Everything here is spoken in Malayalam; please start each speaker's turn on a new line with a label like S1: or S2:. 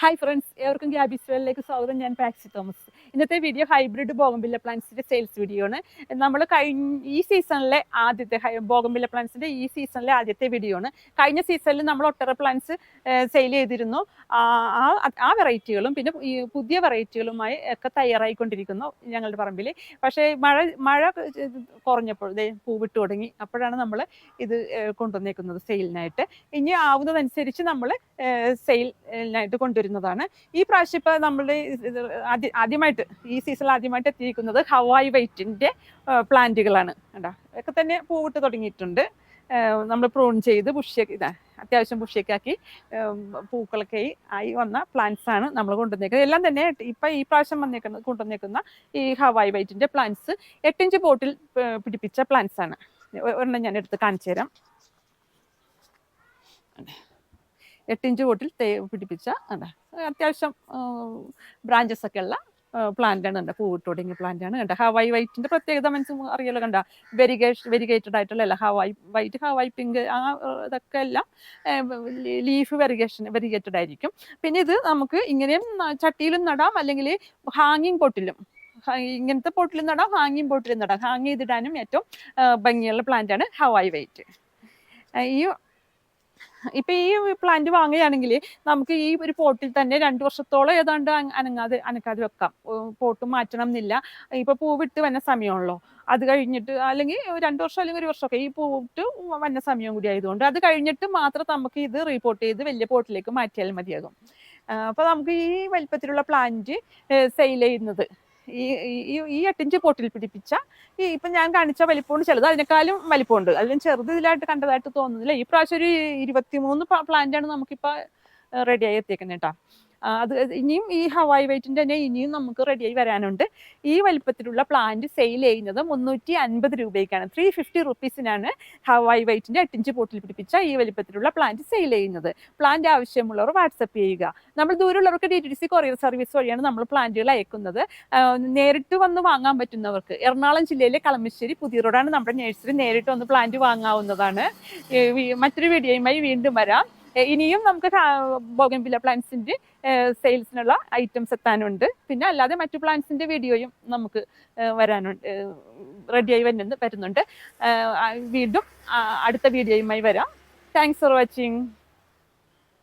S1: ഹായ് ഫ്രണ്ട്സ് ഏവർക്കും ഗ്യാബിസ് വേളിലേക്ക് സ്വാഗതം. ഞാൻ പാക്സി തോമസ്. ഇന്നത്തെ വീഡിയോ ഹൈബ്രിഡ് ബോഗംബില്ല പ്ലാന്റ്സിന്റെ സെയിൽസ് വീഡിയോ ആണ്. നമ്മൾ കഴിഞ്ഞ ഈ സീസണിലെ ആദ്യത്തെ ബോഗംബില്ല പ്ലാന്റ്സിന്റെ ഈ സീസണിലെ ആദ്യത്തെ വീഡിയോ ആണ്. കഴിഞ്ഞ സീസണിൽ നമ്മൾ ഒട്ടേറെ പ്ലാന്റ്സ് സെയിൽ ചെയ്തിരുന്നു. ആ ആ- വെറൈറ്റികളും പിന്നെ ഈ പുതിയ വെറൈറ്റികളുമായി ഒക്കെ തയ്യാറായിക്കൊണ്ടിരിക്കുന്നു ഞങ്ങളുടെ പറമ്പിൽ പക്ഷേ മഴ മഴ കുറഞ്ഞപ്പോൾ പൂവിട്ട് തുടങ്ങി. അപ്പോഴാണ് നമ്മൾ ഇത് കൊണ്ടുവന്നേക്കുന്നത് സെയിലിനായിട്ട് ഇനി ആവുന്നതനുസരിച്ച് നമ്മൾ സെയിലിനായിട്ട് കൊണ്ടുവരുന്നതാണ് ഈ പ്രാവശ്യം ഇപ്പോൾ നമ്മളുടെ ആദ്യമായിട്ട് ഈ സീസണിൽ ആദ്യമായിട്ട് എത്തിയിരിക്കുന്നത് ഹവായ് വൈറ്റിന്റെ പ്ലാന്റുകളാണ്. കണ്ടോ? ഒക്കെ തന്നെ പൂവിട്ട് തുടങ്ങിയിട്ടുണ്ട്. നമ്മൾ പ്രൂൺ ചെയ്ത് ബുഷിയൊക്കെ ഇതാ അത്യാവശ്യം ബുഷിയൊക്കെ ആക്കി പൂക്കളൊക്കെ ആയി വന്ന പ്ലാന്റ്സ് ആണ് നമ്മൾ കൊണ്ടുവന്നേക്കുന്നത്. എല്ലാം തന്നെ ഇപ്പം ഈ പ്രാവശ്യം വന്നേക്കുന്ന കൊണ്ടുവന്നേക്കുന്ന ഈ ഹവായ് വൈറ്റിന്റെ പ്ലാന്റ്സ് എട്ടിഞ്ച് പോട്ടിൽ പിടിപ്പിച്ച പ്ലാന്റ്സ് ആണ്. ഒരെണ്ണം ഞാൻ എടുത്ത് കാണിച്ചു തരാം എട്ടിഞ്ച് പോട്ടിൽ തേ പിടിപ്പിച്ച അതാ അത്യാവശ്യം ബ്രാഞ്ചസ് ഒക്കെ ഉള്ള പ്ലാന്റ് ആണ് കണ്ട പൂവിട്ട് തുടങ്ങിയ പ്ലാന്റ് ആണ് കണ്ട. ഹവായി വൈറ്റിന്റെ പ്രത്യേകത മനസ്സിൽ അറിയാലോ കണ്ട? വെരിഗേഷൻ വെരിഗേറ്റഡ് ആയിട്ടുള്ള അല്ല ഹവായി വൈറ്റ് ഹവായി പിങ്ക് ആ ഇതൊക്കെ എല്ലാം ലീഫ് വെരിഗേഷൻ വെരിഗേറ്റഡ് ആയിരിക്കും. പിന്നെ ഇത് നമുക്ക് ഇങ്ങനെയും ചട്ടിയിലും നടാം അല്ലെങ്കിൽ ഹാങ്ങിങ് പൊട്ടിലും ഇങ്ങനത്തെ പൊട്ടിലും നടാം ഹാങ്ങിങ് പൊട്ടിലും നടാം. ഹാങ് ചെയ്തിടാനും ഏറ്റവും ഭംഗിയുള്ള പ്ലാന്റാണ് ഹവായി വൈറ്റ് ഈ ഇപ്പൊ ഈ പ്ലാന്റ് വാങ്ങുകയാണെങ്കിൽ നമുക്ക് ഈ ഒരു പോട്ടിൽ തന്നെ രണ്ടു വർഷത്തോളം ഏതാണ്ട് അന- അനങ്ങാതെ അനക്കാതെ വെക്കാം. പോട്ട് മാറ്റണം എന്നില്ല. ഇപ്പൊ പൂവിട്ട് വന്ന സമയമാണല്ലോ. അത് കഴിഞ്ഞിട്ട് അല്ലെങ്കിൽ രണ്ടു വർഷം അല്ലെങ്കിൽ ഒരു വർഷമൊക്കെ ഈ പൂവിട്ട് വന്ന സമയം കൂടി ആയതുകൊണ്ട് അത് കഴിഞ്ഞിട്ട് മാത്രം നമുക്ക് ഇത് റീപോർട്ട് ചെയ്ത് വലിയ പോട്ടിലേക്ക് മാറ്റിയാൽ മതിയാകും. അപ്പോൾ അപ്പൊ നമുക്ക് ഈ വലിപ്പത്തിലുള്ള പ്ലാന്റ് സെയിൽ ചെയ്യുന്നത് ഈ ഈ- എട്ടിഞ്ച് പൊട്ടിൽ പിടിപ്പിച്ച ഈ ഇപ്പം ഞാൻ കാണിച്ച വലിപ്പമുണ്ട് ചിലത് അതിനേക്കാളും വലിപ്പമുണ്ട്. അതിലും ചെറുത് ഇതിലായിട്ട് കണ്ടതായിട്ട് തോന്നുന്നില്ല. ഈ പ്രാവശ്യം ഒരു ഇരുപത്തിമൂന്ന് പ്ലാന്റ് ആണ് നമുക്കിപ്പോൾ റെഡിയായി എത്തിയേക്കുന്നത് കേട്ടോ അത് ഇനിയും ഈ ഹവായ് വൈറ്റിന്റെ തന്നെ ഇനിയും നമുക്ക് റെഡിയായി വരാനുണ്ട്. ഈ വലിപ്പത്തിലുള്ള പ്ലാന്റ് സെയിൽ ചെയ്യുന്നത് മുന്നൂറ്റി അൻപത് രൂപയ്ക്കാണ്. ത്രീ ഫിഫ്റ്റി റുപ്പീസിനാണ് ഹവായ് വൈറ്റിന്റെ എട്ടിഞ്ച് പോട്ടിൽ പിടിപ്പിച്ച ഈ വലിപ്പത്തിലുള്ള പ്ലാന്റ് സെയിൽ ചെയ്യുന്നത്. പ്ലാന്റ് ആവശ്യമുള്ളവർ വാട്സപ്പ് ചെയ്യുക. നമ്മൾ ദൂരമുള്ളവർക്ക് D T C courier service വഴിയാണ് നമ്മൾ പ്ലാന്റുകൾ അയക്കുന്നത്. നേരിട്ട് വന്ന് വാങ്ങാൻ പറ്റുന്നവർക്ക് എറണാകുളം ജില്ലയിലെ കളമശ്ശേരി പുതിയ റോഡാണ് നമ്മുടെ നേഴ്സറി നേരിട്ട് വന്ന് പ്ലാന്റ് വാങ്ങാവുന്നതാണ്. മറ്റൊരു വീഡിയോയുമായി വീണ്ടും വരാം. ഇനിയും നമുക്ക് ബോഗൻവില്ല പ്ലാന്റ്സിന്റെ സെയിൽസിനുള്ള ഐറ്റംസ് എത്താനുണ്ട്. പിന്നെ അല്ലാതെ മറ്റു പ്ലാന്റ്സിന്റെ വീഡിയോയും നമുക്ക് വരാനുണ്ട് റെഡിയായി വരുന്നുണ്ട് വരുന്നുണ്ട്. വീണ്ടും അടുത്ത വീഡിയോയുമായി വരാം. Thanks for watching